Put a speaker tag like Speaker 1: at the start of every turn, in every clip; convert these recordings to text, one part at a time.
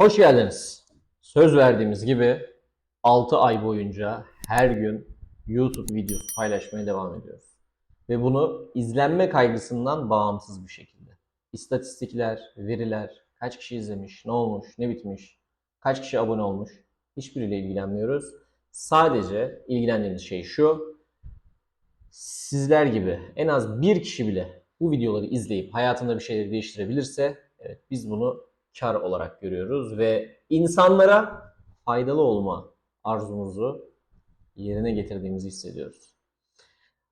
Speaker 1: Hoş geldiniz. Söz verdiğimiz gibi 6 ay boyunca her gün YouTube videosu paylaşmaya devam ediyoruz. Ve bunu izlenme kaygısından bağımsız bir şekilde. İstatistikler, veriler, kaç kişi izlemiş, ne olmuş, ne bitmiş, kaç kişi abone olmuş hiçbiriyle ilgilenmiyoruz. Sadece ilgilendiğimiz şey şu. Sizler gibi en az bir kişi bile bu videoları izleyip hayatında bir şeyleri değiştirebilirse evet biz bunu kar olarak görüyoruz ve insanlara faydalı olma arzumuzu yerine getirdiğimizi hissediyoruz.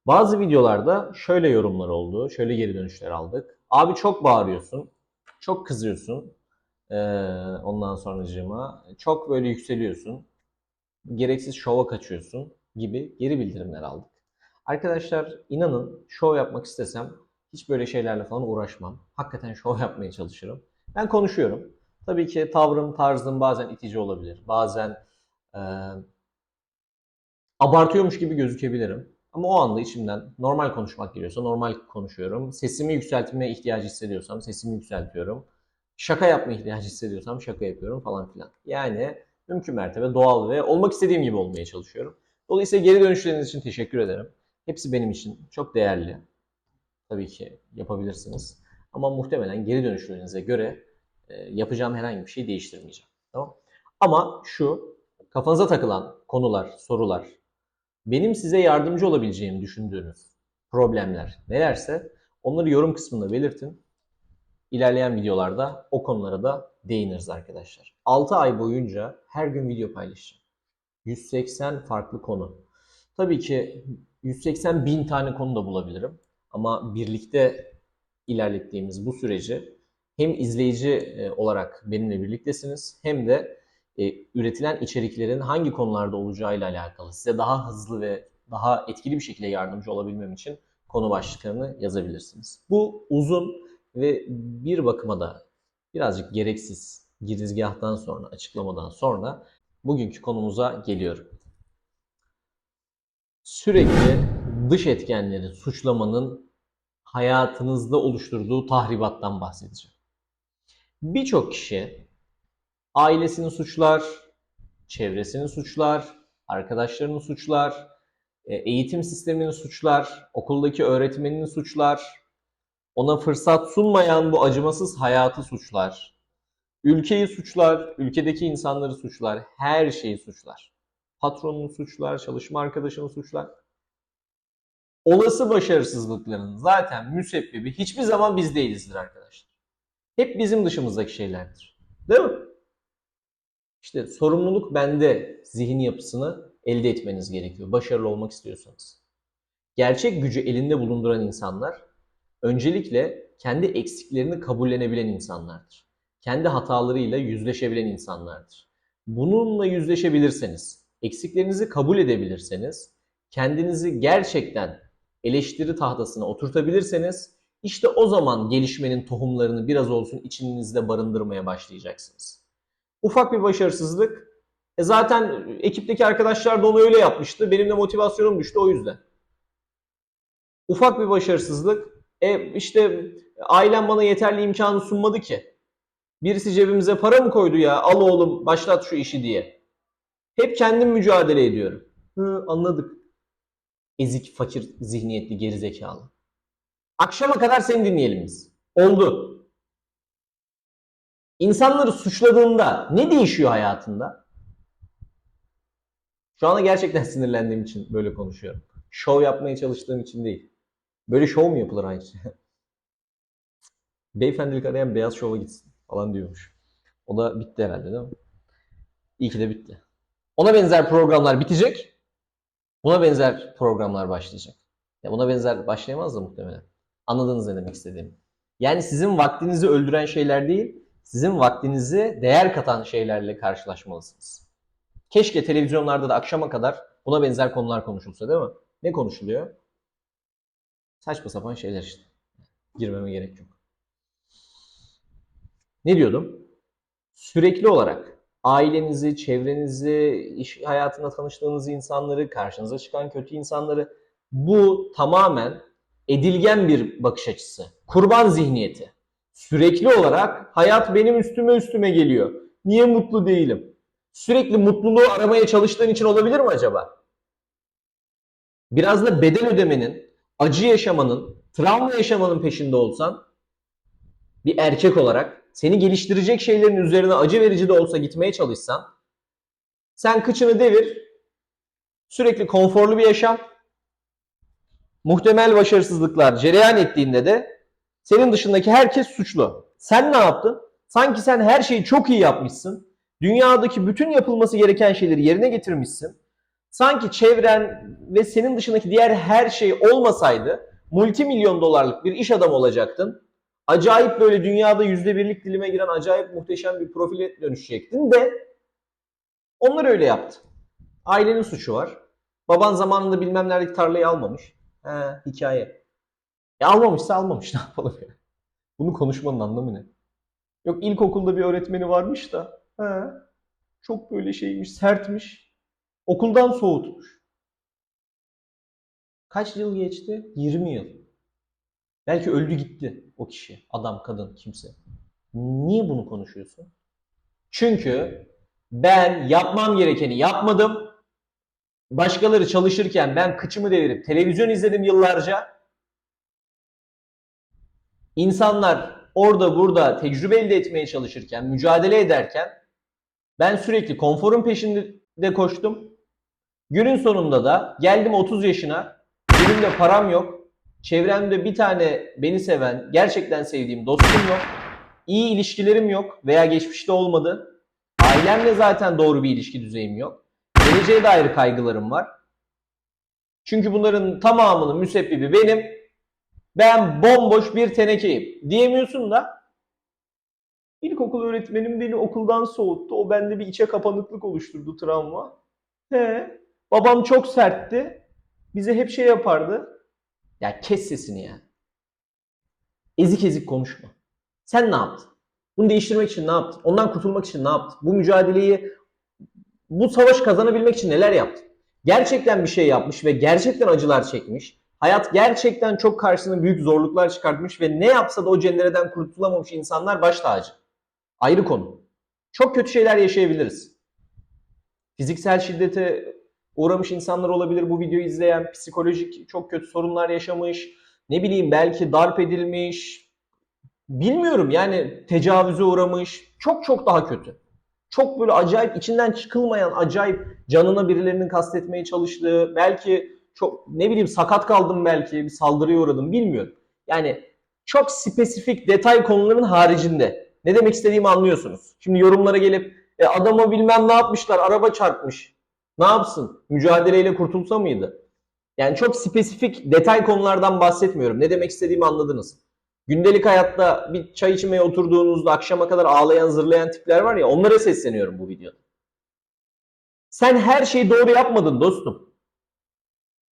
Speaker 1: Bazı videolarda şöyle yorumlar oldu, şöyle geri dönüşler aldık. Abi çok bağırıyorsun, çok kızıyorsun. Ee, ondan sonracığıma çok böyle yükseliyorsun. Gereksiz şova kaçıyorsun gibi geri bildirimler aldık. Arkadaşlar inanın şov yapmak istesem hiç böyle şeylerle falan uğraşmam. Hakikaten şov yapmaya çalışırım. Ben konuşuyorum. Tabii ki tavrım, tarzım bazen itici olabilir. Bazen e, abartıyormuş gibi gözükebilirim. Ama o anda içimden normal konuşmak geliyorsa normal konuşuyorum. Sesimi yükseltmeye ihtiyacı hissediyorsam sesimi yükseltiyorum. Şaka yapma ihtiyacı hissediyorsam şaka yapıyorum falan filan. Yani mümkün mertebe doğal ve olmak istediğim gibi olmaya çalışıyorum. Dolayısıyla geri dönüşleriniz için teşekkür ederim. Hepsi benim için çok değerli. Tabii ki yapabilirsiniz. Ama muhtemelen geri dönüşlerinize göre e, yapacağım herhangi bir şey değiştirmeyeceğim. Tamam? Ama şu kafanıza takılan konular, sorular, benim size yardımcı olabileceğimi düşündüğünüz problemler nelerse onları yorum kısmında belirtin. İlerleyen videolarda o konulara da değiniriz arkadaşlar. 6 ay boyunca her gün video paylaşacağım. 180 farklı konu. Tabii ki 180 bin tane konu da bulabilirim. Ama birlikte ilerlettiğimiz bu süreci hem izleyici e, olarak benimle birliktesiniz hem de e, üretilen içeriklerin hangi konularda olacağıyla alakalı size daha hızlı ve daha etkili bir şekilde yardımcı olabilmem için konu başlıklarını yazabilirsiniz. Bu uzun ve bir bakıma da birazcık gereksiz girizgahtan sonra, açıklamadan sonra bugünkü konumuza geliyorum. Sürekli dış etkenleri suçlamanın hayatınızda oluşturduğu tahribattan bahsedeceğim. Birçok kişi ailesini suçlar, çevresini suçlar, arkadaşlarını suçlar, e, eğitim sistemini suçlar, okuldaki öğretmenini suçlar, ona fırsat sunmayan bu acımasız hayatı suçlar, ülkeyi suçlar, ülkedeki insanları suçlar, her şeyi suçlar. Patronunu suçlar, çalışma arkadaşını suçlar. Olası başarısızlıkların zaten müsebbibi hiçbir zaman biz değilizdir arkadaşlar. Hep bizim dışımızdaki şeylerdir. Değil mi? İşte sorumluluk bende zihin yapısını elde etmeniz gerekiyor. Başarılı olmak istiyorsanız. Gerçek gücü elinde bulunduran insanlar öncelikle kendi eksiklerini kabullenebilen insanlardır. Kendi hatalarıyla yüzleşebilen insanlardır. Bununla yüzleşebilirseniz, eksiklerinizi kabul edebilirseniz, kendinizi gerçekten eleştiri tahtasına oturtabilirseniz işte o zaman gelişmenin tohumlarını biraz olsun içinizde barındırmaya başlayacaksınız. Ufak bir başarısızlık. E zaten ekipteki arkadaşlar da onu öyle yapmıştı. Benim de motivasyonum düştü o yüzden. Ufak bir başarısızlık. E işte ailem bana yeterli imkanı sunmadı ki. Birisi cebimize para mı koydu ya? Al oğlum başlat şu işi diye. Hep kendim mücadele ediyorum. Hı, anladık. Ezik, fakir, zihniyetli, gerizekalı. Akşama kadar seni dinleyelim biz. Oldu. İnsanları suçladığında ne değişiyor hayatında? Şu anda gerçekten sinirlendiğim için böyle konuşuyorum. Şov yapmaya çalıştığım için değil. Böyle şov mu yapılır ayrıca? Beyefendilik arayan beyaz şova gitsin falan diyormuş. O da bitti herhalde değil mi? İyi ki de bitti. Ona benzer programlar bitecek. Buna benzer programlar başlayacak. Ya buna benzer başlayamaz da muhtemelen. Anladınız ne demek istediğimi. Yani sizin vaktinizi öldüren şeyler değil, sizin vaktinizi değer katan şeylerle karşılaşmalısınız. Keşke televizyonlarda da akşama kadar buna benzer konular konuşulsa değil mi? Ne konuşuluyor? Saçma sapan şeyler işte. Girmeme gerek yok. Ne diyordum? Sürekli olarak ailenizi, çevrenizi, iş hayatında tanıştığınız insanları, karşınıza çıkan kötü insanları bu tamamen edilgen bir bakış açısı. Kurban zihniyeti. Sürekli olarak hayat benim üstüme üstüme geliyor. Niye mutlu değilim? Sürekli mutluluğu aramaya çalıştığın için olabilir mi acaba? Biraz da bedel ödemenin, acı yaşamanın, travma yaşamanın peşinde olsan bir erkek olarak seni geliştirecek şeylerin üzerine acı verici de olsa gitmeye çalışsan sen kıçını devir sürekli konforlu bir yaşam muhtemel başarısızlıklar cereyan ettiğinde de senin dışındaki herkes suçlu. Sen ne yaptın? Sanki sen her şeyi çok iyi yapmışsın. Dünyadaki bütün yapılması gereken şeyleri yerine getirmişsin. Sanki çevren ve senin dışındaki diğer her şey olmasaydı multimilyon dolarlık bir iş adamı olacaktın. Acayip böyle dünyada yüzde birlik dilime giren acayip muhteşem bir profile dönüşecektin de onlar öyle yaptı. Ailenin suçu var. Baban zamanında bilmem neredeki tarlayı almamış. He, hikaye. E almamışsa almamış ne yapalım ya. Bunu konuşmanın anlamı ne? Yok ilkokulda bir öğretmeni varmış da. He, çok böyle şeymiş, sertmiş. Okuldan soğutmuş. Kaç yıl geçti? 20 yıl. Belki öldü gitti o kişi. Adam, kadın, kimse. Niye bunu konuşuyorsun? Çünkü ben yapmam gerekeni yapmadım. Başkaları çalışırken ben kıçımı devirip televizyon izledim yıllarca. İnsanlar orada burada tecrübe elde etmeye çalışırken, mücadele ederken ben sürekli konforun peşinde koştum. Günün sonunda da geldim 30 yaşına. Elimde param yok. Çevremde bir tane beni seven, gerçekten sevdiğim dostum yok. İyi ilişkilerim yok veya geçmişte olmadı. Ailemle zaten doğru bir ilişki düzeyim yok. Geleceğe dair kaygılarım var. Çünkü bunların tamamının müsebbibi benim. Ben bomboş bir tenekeyim. Diyemiyorsun da İlkokul öğretmenim beni okuldan soğuttu. O bende bir içe kapanıklık oluşturdu travma. He. Babam çok sertti. Bize hep şey yapardı. Ya kes sesini ya. Ezik ezik konuşma. Sen ne yaptın? Bunu değiştirmek için ne yaptın? Ondan kurtulmak için ne yaptın? Bu mücadeleyi, bu savaş kazanabilmek için neler yaptın? Gerçekten bir şey yapmış ve gerçekten acılar çekmiş. Hayat gerçekten çok karşısına büyük zorluklar çıkartmış ve ne yapsa da o cendereden kurtulamamış insanlar baş tacı. Ayrı konu. Çok kötü şeyler yaşayabiliriz. Fiziksel şiddete uğramış insanlar olabilir bu videoyu izleyen, psikolojik çok kötü sorunlar yaşamış, ne bileyim belki darp edilmiş, bilmiyorum yani tecavüze uğramış, çok çok daha kötü. Çok böyle acayip içinden çıkılmayan acayip canına birilerinin kastetmeye çalıştığı, belki çok ne bileyim sakat kaldım belki bir saldırıya uğradım bilmiyorum. Yani çok spesifik detay konuların haricinde ne demek istediğimi anlıyorsunuz. Şimdi yorumlara gelip e, adama bilmem ne yapmışlar araba çarpmış. Ne yapsın? Mücadeleyle kurtulsa mıydı? Yani çok spesifik detay konulardan bahsetmiyorum. Ne demek istediğimi anladınız. Gündelik hayatta bir çay içmeye oturduğunuzda akşama kadar ağlayan zırlayan tipler var ya onlara sesleniyorum bu videoda. Sen her şeyi doğru yapmadın dostum.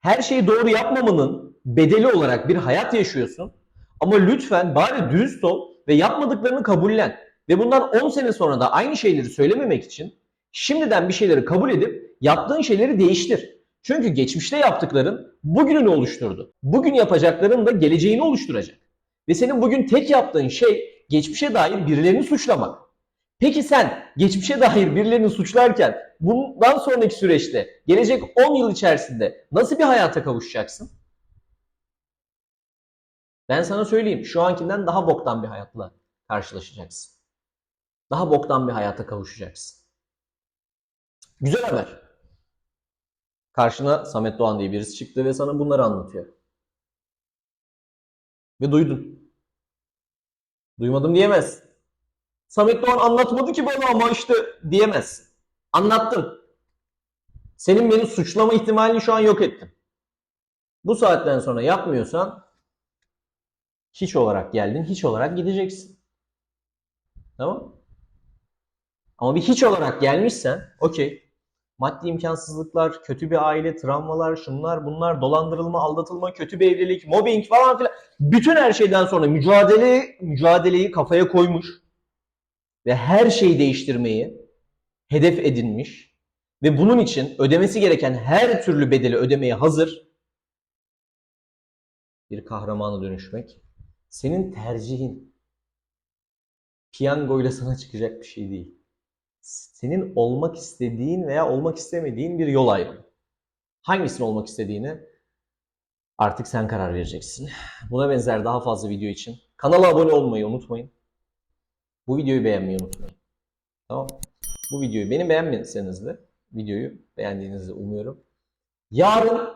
Speaker 1: Her şeyi doğru yapmamanın bedeli olarak bir hayat yaşıyorsun. Ama lütfen bari dürüst ol ve yapmadıklarını kabullen. Ve bundan 10 sene sonra da aynı şeyleri söylememek için şimdiden bir şeyleri kabul edip yaptığın şeyleri değiştir. Çünkü geçmişte yaptıkların bugününü oluşturdu. Bugün yapacakların da geleceğini oluşturacak. Ve senin bugün tek yaptığın şey geçmişe dair birilerini suçlamak. Peki sen geçmişe dair birilerini suçlarken bundan sonraki süreçte gelecek 10 yıl içerisinde nasıl bir hayata kavuşacaksın? Ben sana söyleyeyim şu ankinden daha boktan bir hayatla karşılaşacaksın. Daha boktan bir hayata kavuşacaksın. Güzel haber. Karşına Samet Doğan diye birisi çıktı ve sana bunları anlatıyor. Ve duydun. Duymadım diyemez. Samet Doğan anlatmadı ki bana ama işte diyemez. Anlattım. Senin beni suçlama ihtimalini şu an yok ettim. Bu saatten sonra yapmıyorsan hiç olarak geldin, hiç olarak gideceksin. Tamam? Ama bir hiç olarak gelmişsen, okey. Maddi imkansızlıklar, kötü bir aile, travmalar, şunlar, bunlar, dolandırılma, aldatılma, kötü bir evlilik, mobbing falan filan. Bütün her şeyden sonra mücadele, mücadeleyi kafaya koymuş ve her şeyi değiştirmeyi hedef edinmiş ve bunun için ödemesi gereken her türlü bedeli ödemeye hazır bir kahramana dönüşmek senin tercihin. Piyangoyla sana çıkacak bir şey değil. Senin olmak istediğin veya olmak istemediğin bir yol ayrımı. Hangisini olmak istediğini artık sen karar vereceksin. Buna benzer daha fazla video için kanala abone olmayı unutmayın. Bu videoyu beğenmeyi unutmayın. Tamam. Bu videoyu benim beğenmediyseniz de videoyu beğendiğinizi umuyorum. Yarın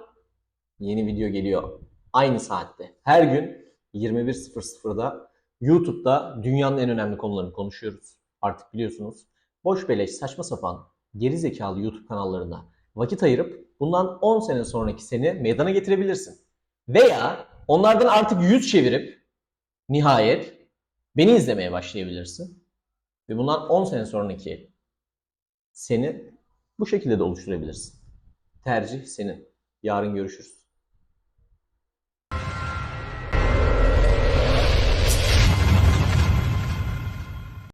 Speaker 1: yeni video geliyor. Aynı saatte. Her gün 21.00'da YouTube'da dünyanın en önemli konularını konuşuyoruz. Artık biliyorsunuz. Boş beleş saçma sapan geri zekalı YouTube kanallarına vakit ayırıp bundan 10 sene sonraki seni meydana getirebilirsin. Veya onlardan artık yüz çevirip nihayet beni izlemeye başlayabilirsin. Ve bundan 10 sene sonraki seni bu şekilde de oluşturabilirsin. Tercih senin. Yarın görüşürüz.